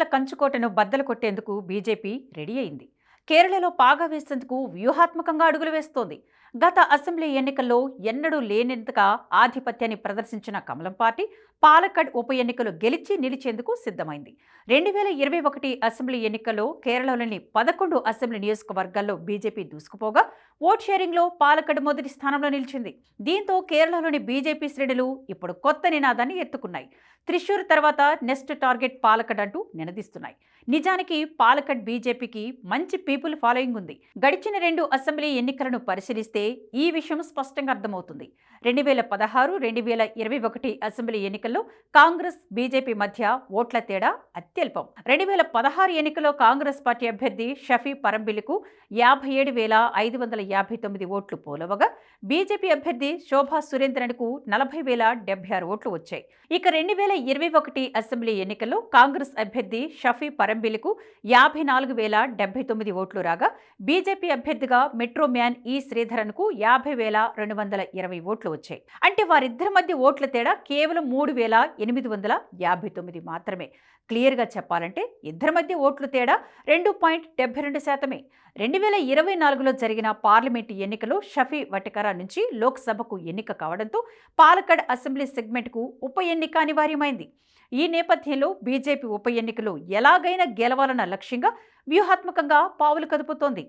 కమ్యూనిస్టుల కంచుకోటను బద్దలు కొట్టేందుకు BJP ready అయింది. కేరళలో పాగా వేసేందుకు వ్యూహాత్మకంగా అడుగులు వేస్తోంది. గత అసెంబ్లీ ఎన్నికల్లో ఎన్నడూ లేనంతగా ఆధిపత్యాన్ని ప్రదర్శించిన కమలం పార్టీ పాలక్కడ్ ఉప ఎన్నికలు గెలిచి నిలిచేందుకు సిద్ధమైంది. రెండు వేల ఇరవై ఒకటి అసెంబ్లీ ఎన్నికల్లో కేరళలోని పదకొండు అసెంబ్లీ నియోజకవర్గాల్లో బీజేపీ దూసుకుపోగా ఓట్ షేరింగ్లో పాలక్కడ్ మొదటి స్థానంలో నిలిచింది. దీంతో కేరళలోని బీజేపీ శ్రేణులు ఇప్పుడు కొత్త నినాదాన్ని ఎత్తుకున్నాయి. త్రిశూర్ తర్వాత నెక్స్ట్ టార్గెట్ పాలకడ్ అంటూ నినదిస్తున్నాయి. నిజానికి పాలకడ్ బీజేపీకి మంచి పీపుల్ ఫాలోయింగ్ ఉంది. గడిచిన రెండు అసెంబ్లీ ఎన్నికలను పరిశీలిస్తే ఈ విషయం స్పష్టంగా అర్థమవుతుంది. రెండు వేల పదహారు రెండు వేల ఇరవై ఒకటి అసెంబ్లీ ఎన్నికల్లో కాంగ్రెస్ బీజేపీ మధ్య ఓట్ల తేడా అత్యల్పం. రెండు వేల పదహారు ఎన్నికల్లో కాంగ్రెస్ పార్టీ అభ్యర్థి షఫీ పరంబిలికు యాభై ఏడు వేల ఐదు వందల యాభై తొమ్మిది ఓట్లు పోలవగా బీజేపీ అభ్యర్థి శోభా సురేంద్రన్కు నలభై వేల డెబ్బై ఆరు ఓట్లు వచ్చాయి. ఇక రెండు వేల ఇరవై ఒకటి అసెంబ్లీ ఎన్నికల్లో కాంగ్రెస్ అభ్యర్థి షఫీ పరంబిలికు యాభై నాలుగు వేల డెబ్బై తొమ్మిది ఓట్లు రాగా బీజేపీ అభ్యర్థిగా మెట్రో మ్యాన్ ఈ శ్రీధరన్కు యాభై వేల రెండు వందల ఇరవై ఓట్లు వచ్చాయి. అంటే వారిద్దరి మధ్య ఓట్ల తేడా కేవలం మూడు వేల ఎనిమిది వందల యాభై తొమ్మిది మాత్రమే. క్లియర్గా చెప్పాలంటే ఇద్దరి మధ్య ఓట్లు తేడా రెండు పాయింట్ డెబ్బై రెండు శాతమే. రెండు వేల ఇరవై నాలుగులో జరిగిన పార్లమెంటు ఎన్నికలో షఫీ వటకరా నుంచి లోక్సభకు ఎన్నిక కావడంతో పాలక్కడ్ అసెంబ్లీ సెగ్మెంట్కు ఉప ఎన్నిక అనివార్యమైంది. ఈ నేపథ్యంలో బీజేపీ ఉప ఎన్నికలు ఎలాగైనా గెలవాలన్న లక్ష్యంగా వ్యూహాత్మకంగా పావులు కదుపుతోంది.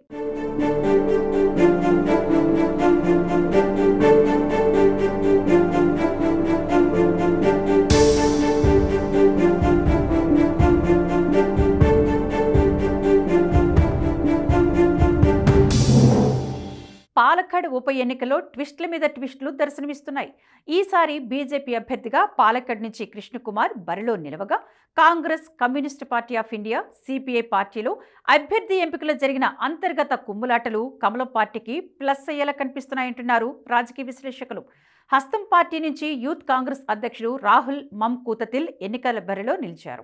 ఉప ఎన్నికలో ట్విస్టుల మీద ట్విస్టులు దర్శనమిస్తున్నాయి. ఈసారి బీజేపీ అభ్యర్థిగా పాలక్కడ్ నుంచి కృష్ణకుమార్ బరిలో నిలవగా Congress communist party of India CPI పార్టీలో అభ్యర్థి ఎంపికలో జరిగిన అంతర్గత కుమ్ములాటలు కమలం పార్టీకి ప్లస్ అయ్యేలా కనిపిస్తున్నాయంటున్నారు రాజకీయ విశ్లేషకులు. హస్తం పార్టీ నుంచి యూత్ కాంగ్రెస్ అధ్యక్షుడు రాహుల్ మమ్ కూతతిల్ ఎన్నికల బరిలో నిలిచారు.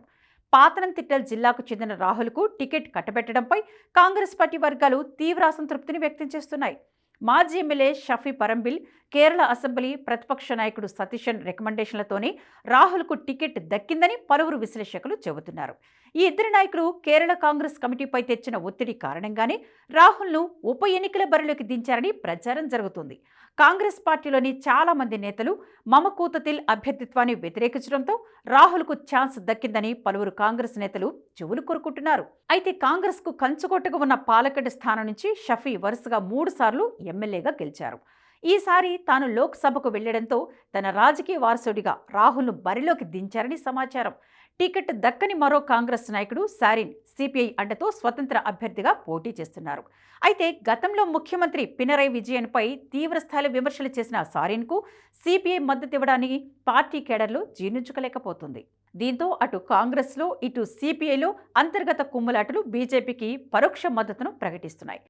పాతనంతిట్టల్ జిల్లాకు చెందిన రాహుల్కు టికెట్ కట్టబెట్టడంపై కాంగ్రెస్ పార్టీ వర్గాలు తీవ్ర అసంతృప్తిని వ్యక్తం చేస్తున్నాయి. మాజీ ఎమ్మెల్యే షఫీ పరంబిల్ కేరళ అసెంబ్లీ ప్రతిపక్ష నాయకుడు సతీషన్ రికమెండేషన్లతోనే రాహుల్కు టికెట్ దక్కిందని పలువురు విశ్లేషకులు చెబుతున్నారు. ఈ ఇద్దరు నాయకులు కేరళ కాంగ్రెస్ కమిటీపై తెచ్చిన ఒత్తిడి కారణంగానే రాహుల్ను ఉప ఎన్నికల బరిలోకి దించారని ప్రచారం జరుగుతుంది. కాంగ్రెస్ పార్టీలోని చాలా మంది నేతలు మమకూతతిల్ అభ్యర్థిత్వాన్ని వ్యతిరేకించడంతో రాహుల్కు ఛాన్స్ దక్కిందని పలువురు కాంగ్రెస్ నేతలు చెవులు కోరుకుంటున్నారు. అయితే కాంగ్రెస్కు కంచుకోటగా ఉన్న పాలకడ్ స్థానం నుంచి షఫీ వరుసగా మూడు సార్లు ఎమ్మెల్యేగా గెలిచారు. ఈసారి తాను లోక్సభకు వెళ్ళడంతో తన రాజకీయ వారసుడిగా రాహుల్ను బరిలోకి దించారని సమాచారం. టికెట్ దక్కని మరో కాంగ్రెస్ నాయకుడు సారిన్ సిపిఐ అండతో స్వతంత్ర అభ్యర్థిగా పోటీ చేస్తున్నారు. అయితే గతంలో ముఖ్యమంత్రి పినరై విజయన్పై తీవ్రస్థాయిలో విమర్శలు చేసిన సారిన్కు సిపిఐ మద్దతు ఇవ్వడానికి పార్టీ కేడర్లు జీర్ణించుకోలేకపోతుంది. దీంతో అటు కాంగ్రెస్లో ఇటు సిపిఐలో అంతర్గత కుమ్ములాటలు బీజేపీకి పరోక్ష మద్దతును ప్రకటిస్తున్నాయి.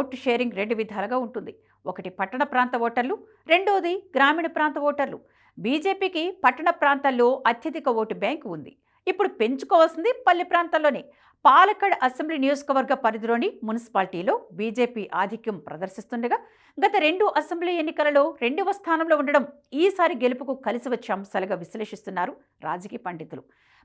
ఓటు షేరింగ్ రెండు విధాలుగా ఉంటుంది. ఒకటి పట్టణ ప్రాంత ఓటర్లు రెండోది గ్రామీణ ప్రాంత ఓటర్లు. బీజేపీకి పట్టణ ప్రాంతాల్లో అత్యధిక ఓటు బ్యాంకు ఉంది. ఇప్పుడు పెంచుకోవాల్సింది పల్లె ప్రాంతాల్లోనే పాలక్కడ్ అసెంబ్లీ నియోజకవర్గ పరిధిలోని మున్సిపాలిటీలో బీజేపీ ఆధిక్యం ప్రదర్శిస్తుండగా గత రెండు అసెంబ్లీ ఎన్నికలలో రెండవ స్థానంలో ఉండడం ఈసారి గెలుపుకు కలిసి వచ్చే అంశాలుగా విశ్లేషిస్తున్నారు రాజకీయ పండితులు.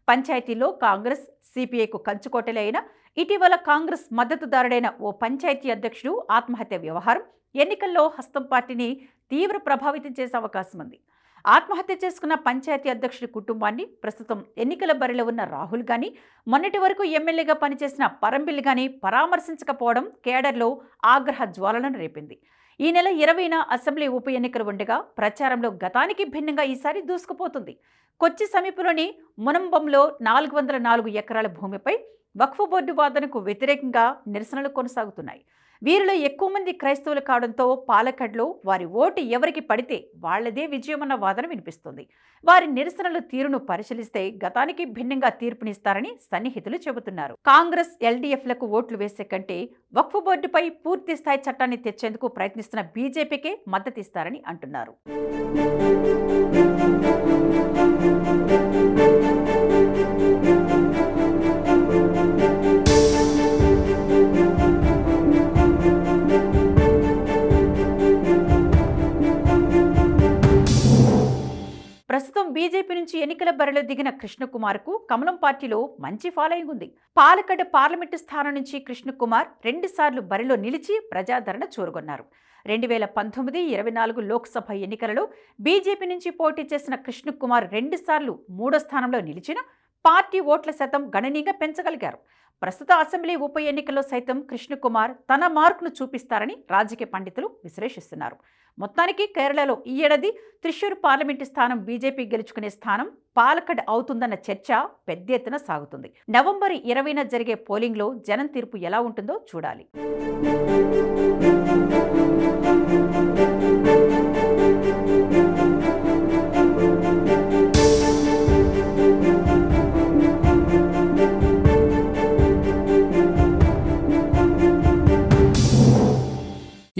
పంచాయతీలో కాంగ్రెస్ సిపిఐకు కంచుకోటలే అయిన ఇటీవల కాంగ్రెస్ మద్దతుదారుడైన ఓ పంచాయతీ అధ్యక్షుడు ఆత్మహత్య వ్యవహారం ఎన్నికల్లో హస్తం పార్టీని తీవ్ర ప్రభావితం చేసే అవకాశం ఉంది. ఆత్మహత్య చేసుకున్న పంచాయతీ అధ్యక్షుడి కుటుంబాన్ని ప్రస్తుతం ఎన్నికల బరిలో ఉన్న రాహుల్ గాని మొన్నటి వరకు ఎమ్మెల్యేగా పనిచేసిన పరంబిల్ గాని పరామర్శించకపోవడం కేడర్లో ఆగ్రహ జ్వాలలను రేపింది. ఈ నెల ఇరవైన అసెంబ్లీ ఉప ఎన్నికలు ఉండగా ప్రచారంలో గతానికి భిన్నంగా ఈసారి దూసుకుపోతుంది. కొచ్చి సమీపంలోని మునంబంలో నాలుగు వందల నాలుగు ఎకరాల భూమిపై వక్ఫ్ బోర్డు వాదనకు వ్యతిరేకంగా నిరసనలు కొనసాగుతున్నాయి. వీరిలో ఎక్కువ మంది క్రైస్తవులు కావడంతో పాలకడ్లో వారి ఓటు ఎవరికి పడితే వాళ్ళదే విజయమన్న వాదన వినిపిస్తుంది. వారి నిరసనల తీరును పరిశీలిస్తే గతానికి భిన్నంగా తీర్పునిస్తారని సన్నిహితులు చెబుతున్నారు. కాంగ్రెస్ ఎల్డీఎఫ్లకు ఓట్లు వేసే కంటే వక్ఫ్ బోర్డుపై పూర్తి స్థాయి చట్టాన్ని తెచ్చేందుకు ప్రయత్నిస్తున్న బీజేపీకే మద్దతిస్తారని అంటున్నారు. ఎన్నికల బరిలో దిగిన కృష్ణకుమార్కు కమలం పార్టీలో మంచి ఫాలోయింగ్ ఉంది. పాలకడ్ పార్లమెంటు స్థానం నుంచి కృష్ణకుమార్ రెండుసార్లు బరిలో నిలిచి ప్రజాదరణ చూరగొన్నారు. రెండు వేల పంతొమ్మిది ఇరవై నాలుగు లోక్సభ ఎన్నికలలో బీజేపీ నుంచి పోటీ చేసిన కృష్ణకుమార్ రెండుసార్లు మూడో స్థానంలో నిలిచిన పార్టీ ఓట్ల శాతం గణనీయంగా పెంచగలిగారు. ప్రస్తుత అసెంబ్లీ ఉప ఎన్నికల్లో సైతం కృష్ణకుమార్ తన మార్కును చూపిస్తారని రాజకీయ పండితులు విశ్లేషిస్తున్నారు. మొత్తానికి కేరళలో ఈ ఏడాది త్రిశూర్ పార్లమెంటు స్థానం బీజేపీ గెలుచుకునే స్థానం పాలకడ్ అవుతుందన్న చర్చ పెద్ద ఎత్తున సాగుతుంది. నవంబర్ ఇరవైన జరిగే పోలింగ్లో జనం తీర్పు ఎలా ఉంటుందో చూడాలి.